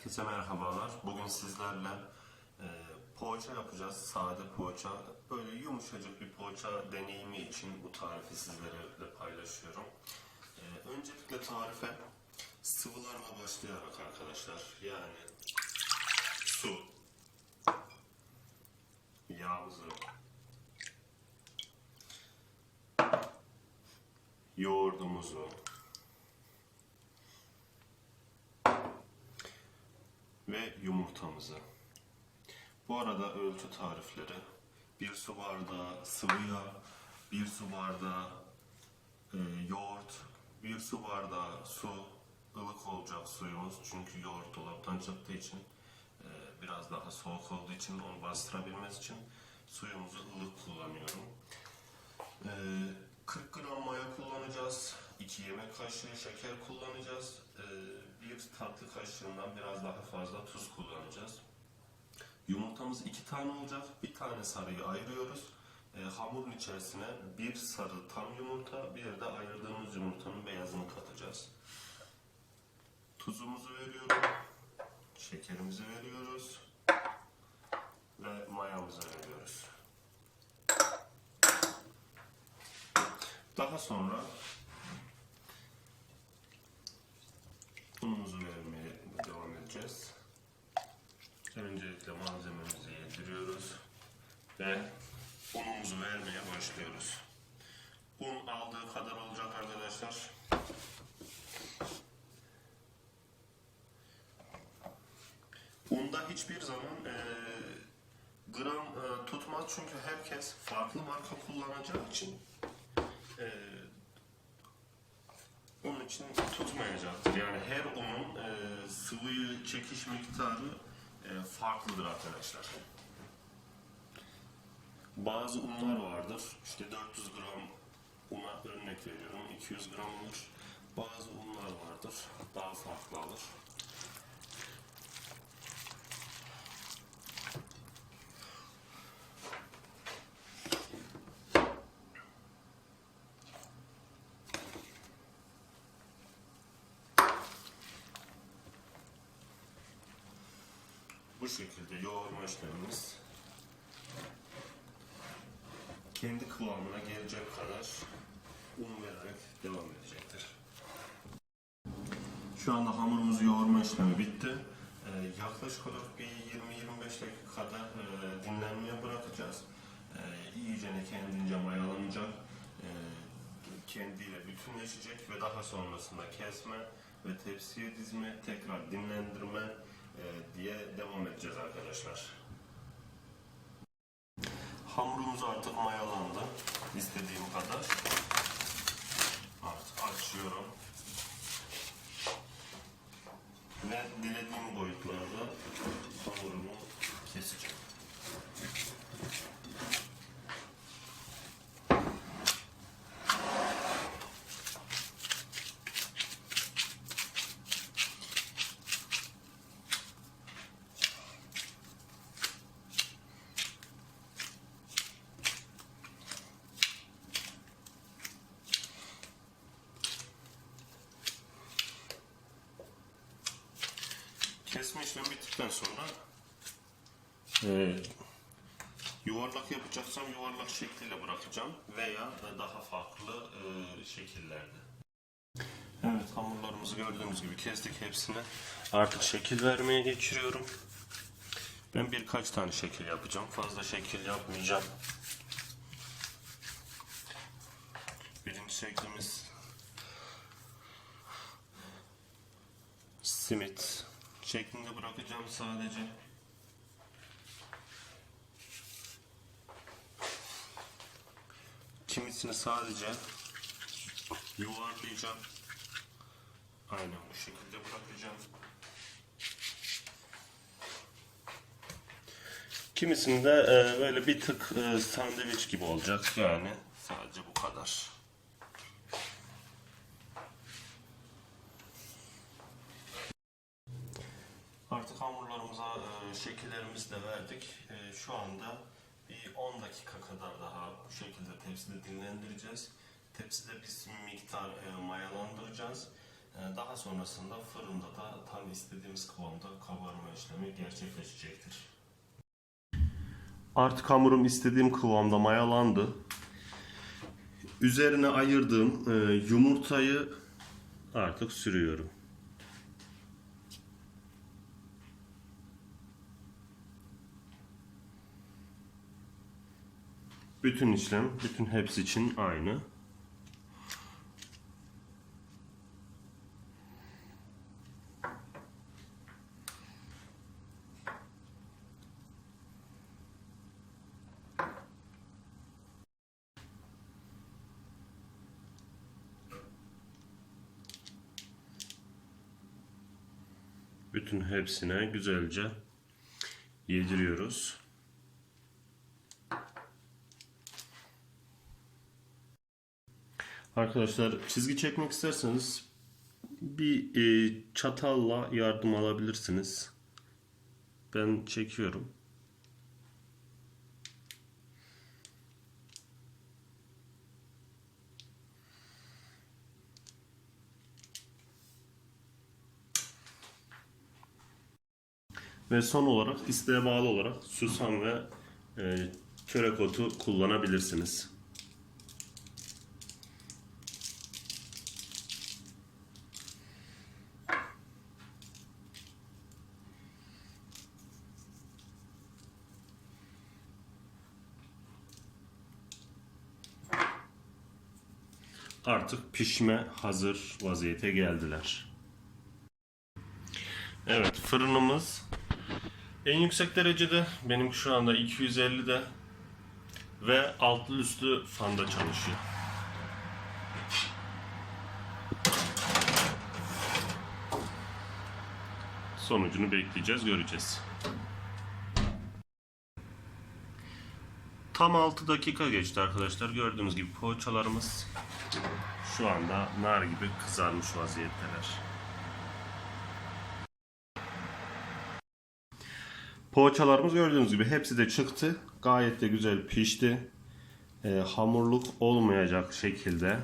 Herkese merhabalar. Bugün sizlerle e, poğaça yapacağız. Sade poğaça. Böyle yumuşacık bir poğaça deneyimi için bu tarifi sizlerle paylaşıyorum. E, öncelikle tarife sıvılarla başlayarak arkadaşlar. Yani su, yağımızı, yoğurdumuzu, ve yumurtamızı. Bu arada ölçü tarifleri bir su bardağı sıvı yağ, bir su bardağı e, yoğurt, bir su bardağı su, ılık olacak suyumuz çünkü yoğurt dolaptan çıktığı için e, biraz daha soğuk olduğu için onu bastırabilmemiz için suyumuzu ılık kullanıyorum. E, 40 gram maya kullanacağız. 2 yemek kaşığı şeker kullanacağız. E, tatlı kaşığından biraz daha fazla tuz kullanacağız. Yumurtamız iki tane olacak. Bir tane sarıyı ayırıyoruz. E, hamurun içerisine bir sarı tam yumurta, bir de ayırdığımız yumurtanın beyazını katacağız. Tuzumuzu veriyorum. Şekerimizi veriyoruz. Ve mayamızı veriyoruz. Daha sonra unumuzu vermeye devam edeceğiz. Öncelikle malzememizi yediriyoruz ve unumuzu vermeye başlıyoruz. Un aldığı kadar olacak arkadaşlar. Unda hiçbir zaman eee, gram eee, tutmaz çünkü herkes farklı marka kullanacağı için eee onun için tutmayacaktır. Yani her unun e, sıvıyı çekiş miktarı e, farklıdır arkadaşlar. Bazı unlar vardır. İşte 400 gram una örnek veriyorum. 200 gram olur. Bazı unlar vardır. Daha farklı alır. Şekilde yoğurma işlemimiz kendi kıvamına gelecek kadar un vererek devam edecektir. Şu anda hamurumuzu yoğurma işlemi bitti. Ee, yaklaşık olarak bir 20-25 dakika kadar e, dinlenmeye bırakacağız. E, iyicene kendince mayalanacak. E, kendiyle bütünleşecek ve daha sonrasında kesme ve tepsiye dizme, tekrar dinlendirme e, diye devam arkadaşlar. Hamurumuz artık mayalandı. İstediğim kadar. Artık açıyorum. Ve dilediğim boyutlarda Kesme işlemi bittikten sonra e, yuvarlak yapacaksam yuvarlak şekliyle bırakacağım veya daha farklı e, şekillerde. Evet hamurlarımızı gördüğünüz gibi kestik hepsini. Artık şekil vermeye geçiriyorum. Ben birkaç tane şekil yapacağım. Fazla şekil yapmayacağım. Birinci şeklimiz simit şeklinde bırakacağım sadece. Kimisini sadece yuvarlayacağım. Aynen bu şekilde bırakacağım. Kimisinde e, böyle bir tık e, sandviç gibi olacak yani. Sadece bu kadar. Artık hamurlarımıza e, şekillerimizi de verdik. E, şu anda bir 10 dakika kadar daha bu şekilde tepside dinlendireceğiz. Tepside biz miktar e, mayalandıracağız. Ee, Daha sonrasında fırında da tam istediğimiz kıvamda kabarma işlemi gerçekleşecektir. Artık hamurum istediğim kıvamda mayalandı. Üzerine ayırdığım e, yumurtayı artık sürüyorum. Bütün işlem, bütün hepsi için aynı. Bütün hepsine güzelce yediriyoruz. Arkadaşlar çizgi çekmek isterseniz bir e, çatalla yardım alabilirsiniz. Ben çekiyorum. Ve son olarak isteğe bağlı olarak susam ve e, çörek otu kullanabilirsiniz. Artık pişme hazır vaziyete geldiler. Evet fırınımız en yüksek derecede benim şu anda 250'de ve altlı üstlü fanda çalışıyor. Sonucunu bekleyeceğiz, göreceğiz. Tam 6 dakika geçti arkadaşlar. Gördüğünüz gibi poğaçalarımız şu anda nar gibi kızarmış vaziyetteler. Poğaçalarımız gördüğünüz gibi hepsi de çıktı. Gayet de güzel pişti. Ee, hamurluk olmayacak şekilde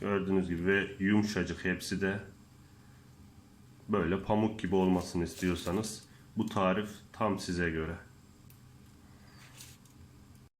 gördüğünüz gibi ve yumuşacık hepsi de böyle pamuk gibi olmasını istiyorsanız bu tarif tam size göre.